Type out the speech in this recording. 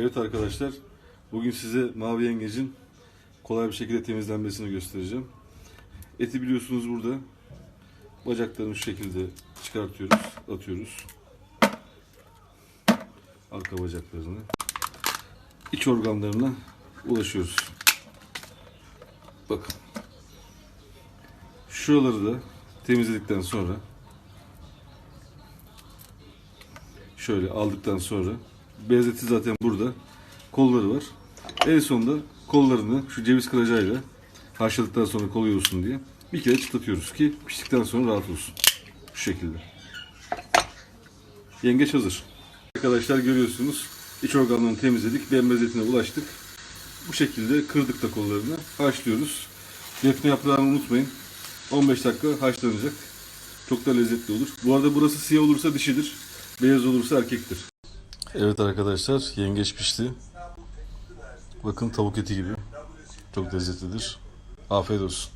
Evet arkadaşlar, bugün size mavi yengecin kolay bir şekilde temizlenmesini göstereceğim. Eti biliyorsunuz burada. Bacaklarını şu şekilde çıkartıyoruz, atıyoruz. Arka bacaklarını. İç organlarına ulaşıyoruz. Bakın. Şuraları da temizledikten sonra şöyle aldıktan sonra beyaz zaten burada. Kolları var. En sonunda kollarını şu ceviz kıracayla haşladıktan sonra kol yoğursun diye bir kere çıtlatıyoruz ki piştikten sonra rahat olsun. Şu şekilde. Yengeç hazır. Arkadaşlar görüyorsunuz iç organlarını temizledik. Etine ulaştık. Bu şekilde kırdık da kollarını. Haşlıyoruz. Defne yaprağını unutmayın. 15 dakika haşlanacak. Çok da lezzetli olur. Bu arada burası siyah olursa dişidir. Beyaz olursa erkektir. Evet arkadaşlar yengeç pişti. Bakın tavuk eti gibi. Çok lezzetlidir. Afiyet olsun.